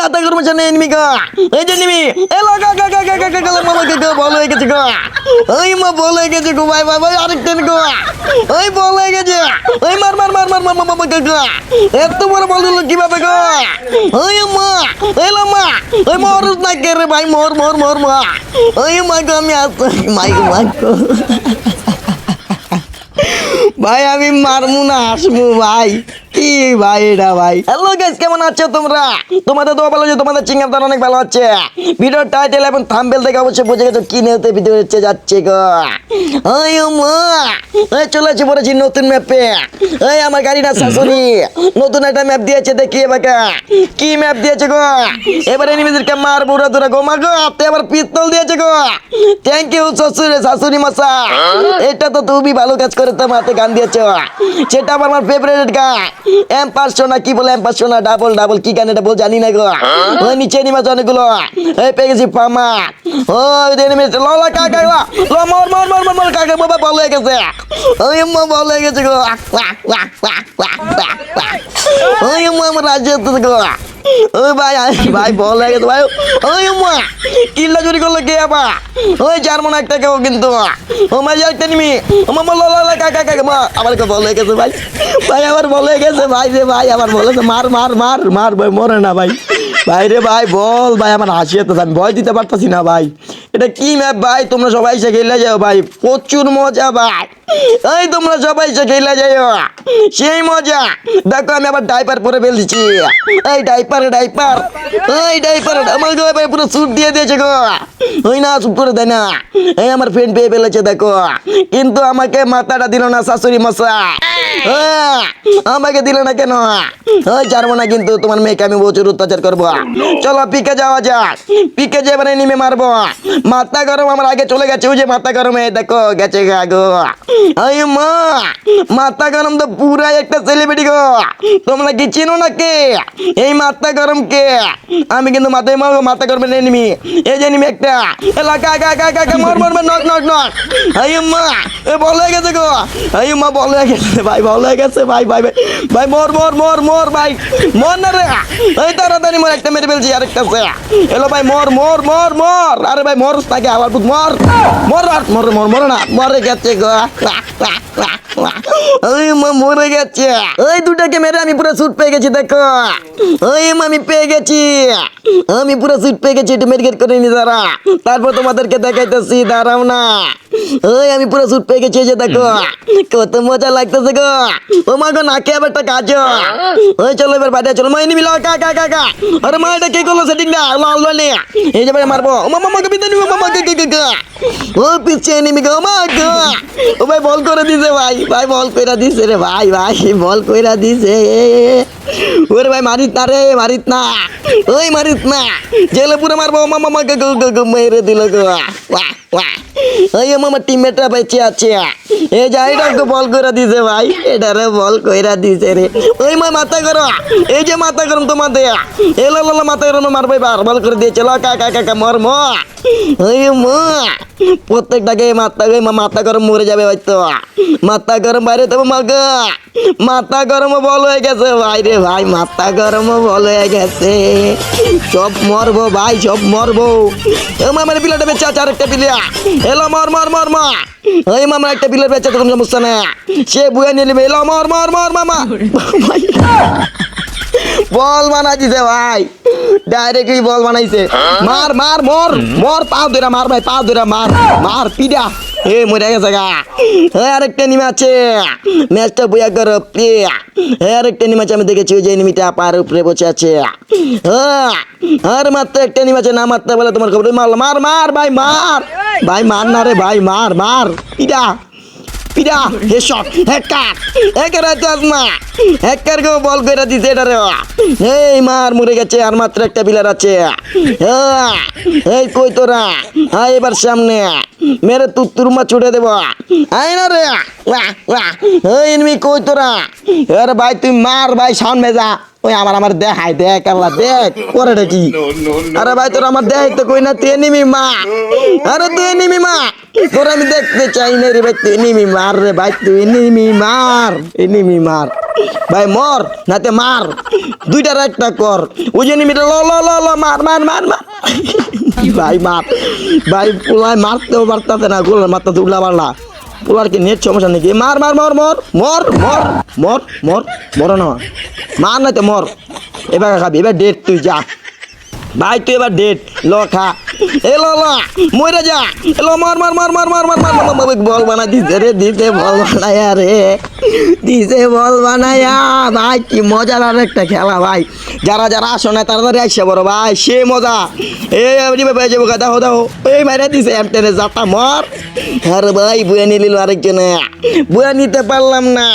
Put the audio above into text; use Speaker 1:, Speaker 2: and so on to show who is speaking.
Speaker 1: মাথা গরমের সামনে এনিমি গো। এই যে এনিমি, এলো গা গা গা গা গা গা গা মামা গা, বল হয়ে গেছে গো। ওই মা বল হয়ে গেছে গো, ভাই ভাই ভাই, আরেকটা গো। ওই বল হয়ে গেছে। ওই মার মার মার মার মার মামা গা, এত বড় বল দিল কীভাবে গো? ওই মা, এলো মা, ওই মর না কে রে ভাই, মর মর মর, মা। ওই মা গো, আমি আসতে মাই গো মাই গো। ভাই, আমি মারমু না আসব ভাই। কি ভাই এটা ভাই? হ্যালো গাইস কেমন আছো তোমরা? তোমাদের তো ভালো যে তোমাদের চিংড়ি অনেক ভালো হচ্ছে। ভিডিওর টাইটেল এবং থাম্বনেল দেখে অবশ্যই বুঝে গেছো কি নিয়ে ভিডিও হচ্ছে যাচ্ছে গো। ওই মা এই চলে এসে পড়েছি নতুন ম্যাপে এই আমার গাড়িটা শাশুড়ি নতুন একটা ম্যাপ দিয়েছে দেখি এবার কি। ম্যাপ দিয়েছে গো? এবার এনিমিদেরকে মার বুড়া দুরা গো গো। হাতে আবার পিস্তল দিয়েছে গো। থ্যাংক ইউ শ্বশুরে শাশুড়ি মশা এটা তো তুমি ভালো কাজ করে তোমার হাতে গান দিয়েছ। সেটা আমার আমার ফেভারিট গান। এম পাঁচশো না কি বলে এম পাঁচশো না ডাবল ডাবল কি গান এটা বল জানি না গো। ওই নিচে নিমাছ অনেকগুলো। এই পেয়ে গেছি পামা। ওই দিন মিনিট ল ল কাকা ল মর মর মর মর মর কাকা বাবা বল হয়ে গেছে। ওই মা বল হয়ে গেছে গো। ওই মা আমার রাজ্য গো। ওই ভাই ভাই, বল হয়ে গেছে ভাই। ওই মা কিল্লা চুরি করল কে আবার? ওই চার মনে একটা কেউ কিন্তু। ও মা, যাই একটা নিমি। ও মা ল ল কাকা কাকা মা আমার কে বল হয়ে গেছে ভাই। ভাই, আবার বল গেছে ভাই রে ভাই, আবার বলেছে মার মার মার মার, ভাই, মরে না ভাই। ভাই রে ভাই, বল ভাই, আমার হাসি হতো আমি ভয় দিতে পারতাছি না ভাই। এটা কি ম্যাপ ভাই? তোমরা সবাই এসে খেলে যাও ভাই, প্রচুর মজা ভাই। এই তোমরা সবাই এসে খেলে যাও সেই মজা। দেখো আমি আবার ডাইপার পরে ফেলছি এই ডাইপার ডাইপার এই ডাইপার আমার গো ভাই পুরো স্যুট দিয়ে দিয়েছে গো। ওই না স্যুট করে দেয় না। এই আমার ফ্রেন্ড পেয়ে ফেলেছে দেখো। কিন্তু আমাকে মাথাটা দিল না শাশুড়ি মশা হ্যাঁ, আমাকে দিল না কেন? ওই ছাড়বো না কিন্তু তোমার মেয়েকে আমি প্রচুর অত্যাচার করব। চলো, পিকে যাওয়া যাক। পিকে যে এবারে নেমে মারবো। মাথা গরম আমার আগে চলে গেছে, ওই যে মাথা গরমে দেখো, গেছে গা গো। এই মা, মাথা গরম তো পুরাই একটা সেলিব্রিটি গো। তোমরা কি চিনো না কে এই মাথা গরম কে? আমি কিন্তু মাথায় মারবো, মাথা গরমে নিমি। এই যে নিমি একটা। এলা কা কা কা কা কা মর মর নক নক নক। এই মা, এ, বল গেছে গো। এই মা, বল গেছে, ভাই। বল হয়ে গেছে ভাই ভাই ভাই। ভাই, মর মর মর মর, ভাই। মর না রে। এই তাড়াতাড়ি মর, একটা মেরে ফেলছি, আরেকটা সে এলো ভাই, মর মর মর মর। আরে ভাই, মর, তাকে আবার মর। মর মর মর মর না। মরে গেছে গো। ওই মা, মরে গেছে। ওই দুটাকে মেরে আমি পুরো সুট পেয়ে গেছি, দেখো। ওই মা, আমি পেয়ে গেছি। আমি পুরো সুট পেয়ে গেছি, একটু মেডিকেট করে নি দাঁড়া। তারপর তোমাদেরকে দেখাইতেছি, দাঁড়াও না। ওই আমি পুরো সুট পেয়ে গেছি এই যে দেখো কত মজা লাগতেছে গো ও মা গো নাকে আবার একটা কাজ ওই চলো এবার বাইরে চলো মা নিবি কা কা কা কা আরে মা এটা কে করল সেটিং না লাল লাল এই যে ভাই মারবো ও মামা মাকে বিদায় নিবো মামা কে কে কে কে ও পিছে নিবি গো মা গো ও ভাই বল করে দিছে ভাই ভাই বল কইরা দিছে রে ভাই ভাই বল কইরা দিছে ওরে ভাই মারিত না রে, মারিত না। ওই মারিত না। জেলে পুরো মারবো মামা মাকে মেরে দিল গো। ওই আমার টিমমেটরা বেঁচে আছে। এই যে এইটাকে বল করে দিছে ভাই। এটারে বল কইরা দিছে রে। ওই মা, মাথা করো এই যে মাথা গরম তোমাদের এলো লালা মাথা গরম মারবে বার বল করে দিয়েছে। ল কাকা কাকা মর ম ওই মা প্রত্যেকটাকে মাথা গই মা, মাথা গরম মরে যাবে হয়তো মাথা গরম বাইরে তো মাগা মাথা গরম বল হয়ে গেছে ভাই রে ভাই, মাথা গরম বল হয়ে গেছে। সব মরবো ভাই, সব মরবো। আমার মানে পিলাটা বেঁচে আছে আরেকটা পিলিয়া এলো মর মর মর মা ওই মামা একটা পিলার বেঁচে তো কোনো সমস্যা না সে বুয়া নিয়ে নেবে, এলো, মর মর মর মামা বল বানাই দিছে ভাই। ডাইরেক্টলি বল বানাইছে। মার মার, মর মর, পা ধরে মার ভাই, পা ধরে মার মার, পিডা। এ, মরে গেছে গা। হ্যাঁ আরেকটা নিমে আছে। ম্যাচটা বইয়া করো প্লিয়া হ্যাঁ আরেকটা নিমে আছে, আমি দেখেছি যে নিমিটা পার উপরে বসে আছে। হ্যাঁ আর মাত্র একটা নিমে আছে, না মারতে বলে তোমার খবর। মার মার মার, ভাই মার। ভাই, মার না রে, ভাই, মার মার, পিডা। পিডা হেডশট হ্যাকার হ্যাকার আসমা হ্যাকার কেউ বল করে দিছে এটা রে? এই মার মরে গেছে আর মাত্র একটা বিলার আছে। হ্যাঁ, এই কই তোরা? আয় এবার সামনে। মেরে তুত্তুর মা ছুটে দেব। আয় না রে। এই এনিমি কই তোরা? আরে ভাই তুই মার ভাই সামনে যা। ওই আমার আমার দেখাই দেখ আল্লাহ দেখ করে কি আরে ভাই তোর আমার দেখ তো কই না তুই নিমি মা। আরে তুই নিমি মা। তোর আমি দেখতে চাই না রে ভাই তুই নিমি মার রে ভাই তুই নিমি মার এনিমি মার। ভাই মর নাতে মার। দুইটার একটা কর। ওই জন্য মিটে ল ল ল ল মার মার মার মার। ভাই মার। ভাই পোলায় মারতেও পারতাছে না গোল মারতে উল্লা পারলা পোলার কি নেট সমস্যা নাকি? মার মার, মর মর মর মর মর মর মর না। মার না তো মর। এবার খাবি, এবার ডেট তুই যা। ভাই, তুই এবার ডেট ল, খা। এ মরে বল দিছে রে বল বল বানায়া কি মজার খেলা ভাই যারা যারা আসো না ভাই সে মজা মর ভাই বুয়া বুয়া নিতে পারলাম না